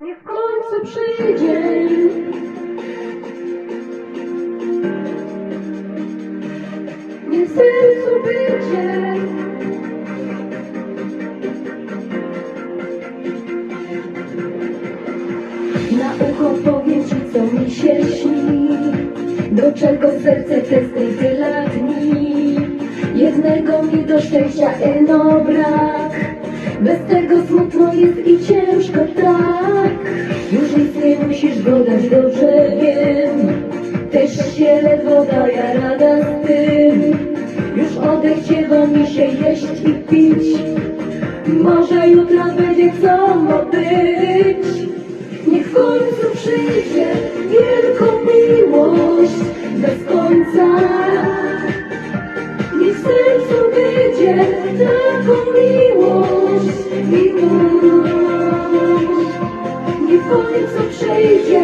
Niech w końcu przyjdzie. Niech sercu będzie. Na ucho powiem ci, co mi się śni Do czego serce tęskni lat dni Jednego mi do szczęścia eno wiem. Też się ledwo daje rada z tym. Już odechciewa mi się jeść i pić. Może jutro będzie co być. Niech w końcu przyjdzie wielką miłość. Bez końca. Niech w sercu będzie taką miłość, Niech w końcu przyjdzie,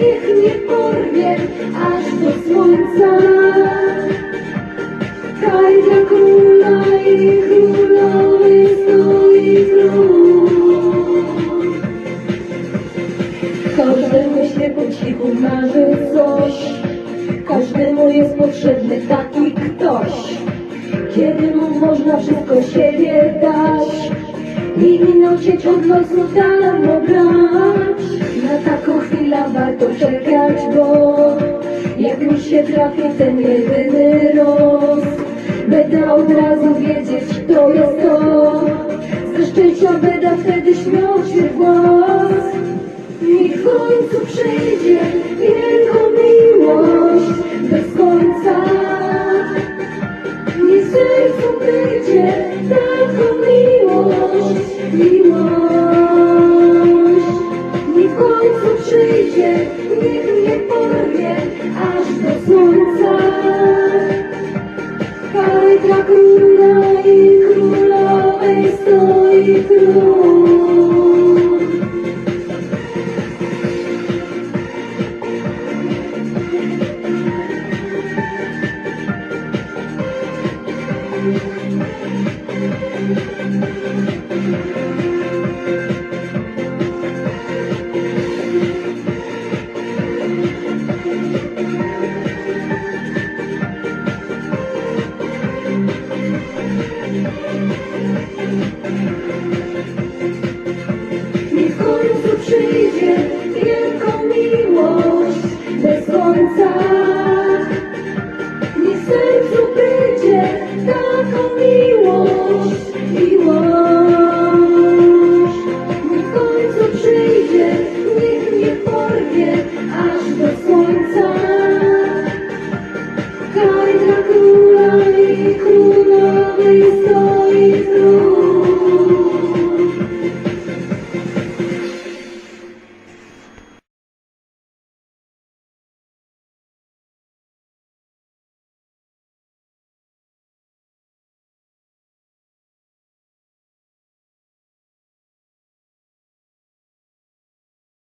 niech mnie porwie aż do słońca. Kraj dla króla i królowej stoi król. Każdemu się po cichu marzy coś Każdemu jest potrzebny taki ktoś Kiedy mu można wszystko siebie dać I minąć od losu darmo brać Na taką chwilę warto czekać, bo Jak mi się trafi ten jedyny roz Będę od razu wiedzieć, to jest to. Ze szczęścia będę wtedy śmiał się w głos Kraj dla króla i królowej stoi król. Niech w końcu przyjdzie wielką miłość bez końca. Niech sercu będzie taką miłość.